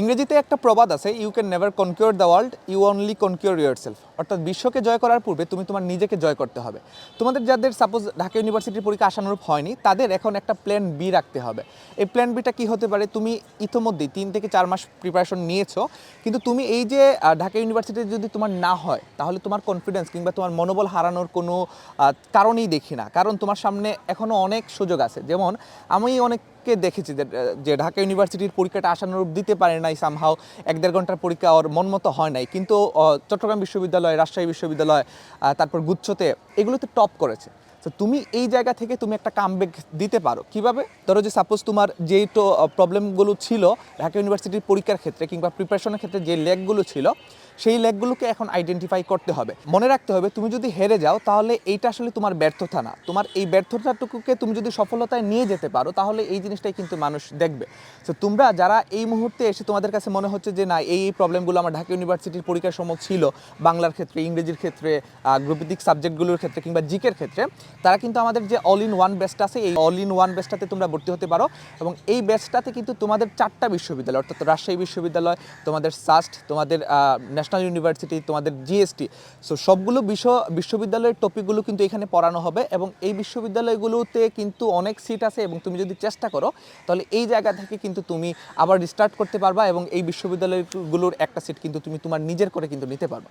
ইংরেজিতে একটা প্রবাদ আছে you can never conquer the world you only conquer yourself অর্থাৎ বিশ্বকে জয় করার পূর্বে তুমি তোমার নিজেকে জয় করতে হবে। তোমাদের যাদের সাপোজ ঢাকা ইউনিভার্সিটির পরীক্ষা আশানুরূপ হয়নি, তাদের এখন একটা প্ল্যান বি রাখতে হবে। এই প্ল্যান বিটা কি হতে পারে? তুমি ইতোমধ্যেই তিন থেকে চার মাস প্রিপারেশন নিয়েছো, কিন্তু তুমি এই যে ঢাকা ইউনিভার্সিটিতে যদি তোমার না হয়, তাহলে তোমার কনফিডেন্স কিংবা তোমার মনোবল হারানোর কোনো কারণই দেখি না। কারণ তোমার সামনে এখনও অনেক সুযোগ আছে। যেমন, আমি অনেককে দেখেছি যে ঢাকা ইউনিভার্সিটির পরীক্ষাটা আশানুরূপ দিতে পারে নাই সামহাও এক দেড় ঘণ্টার পরীক্ষা ওর মন মতো হয় নাই। কিন্তু চট্টগ্রাম বিশ্ববিদ্যালয়, রাজশাহী বিশ্ববিদ্যালয় তারপর গুচ্ছতে এগুলোতে টপ করেছে। তো তুমি এই জায়গা থেকে তুমি একটা কামব্যাক দিতে পারো। কীভাবে? ধরো যে সাপোজ তোমার যেই তো প্রবলেমগুলো ছিল, ঢাকা ইউনিভার্সিটির পরীক্ষার ক্ষেত্রে কিংবা প্রিপারেশনের ক্ষেত্রে যে ল্যাগগুলো ছিল, সেই ল্যাগগুলোকে এখন আইডেন্টিফাই করতে হবে। মনে রাখতে হবে, তুমি যদি হেরে যাও, তাহলে এইটা আসলে তোমার ব্যর্থতা না। তোমার এই ব্যর্থতাটুকুকে তুমি যদি সফলতায় নিয়ে যেতে পারো, তাহলে এই জিনিসটাই কিন্তু মানুষ দেখবে। তো তোমরা যারা এই মুহূর্তে এসে তোমাদের কাছে মনে হচ্ছে যে, না, এই প্রবলেমগুলো আমার ঢাকা ইউনিভার্সিটির পরীক্ষার সময় ছিল, বাংলার ক্ষেত্রে, ইংরেজির ক্ষেত্রে গ্রুপিক সাবজেক্টগুলোর ক্ষেত্রে কিংবা জিকের ক্ষেত্রে তারা কিন্তু আমাদের যে অল ইন ওয়ান বেস্ট আছে, এই অল ইন ওয়ান বেস্টটাতে তোমরা ভর্তি হতে পারো এবং এই বেস্টটাতে কিন্তু তোমাদের চারটা বিশ্ববিদ্যালয়, অর্থাৎ রাজশাহী বিশ্ববিদ্যালয়, তোমাদের সাস্ট তোমাদের ন্যাশনাল ইউনিভার্সিটি তোমাদের জিএসটি সো সবগুলো বিশ্ব বিশ্ববিদ্যালয়ের টপিকগুলো কিন্তু এখানে পড়ানো হবে এবং এই বিশ্ববিদ্যালয়গুলোতে কিন্তু অনেক সিট আছে এবং তুমি যদি চেষ্টা করো, তাহলে এই জায়গা থেকে কিন্তু তুমি আবার রিস্টার্ট করতে পারবা এবং এই বিশ্ববিদ্যালয়গুলোর একটা সিট কিন্তু তুমি তোমার নিজের করে কিন্তু নিতে পারবা।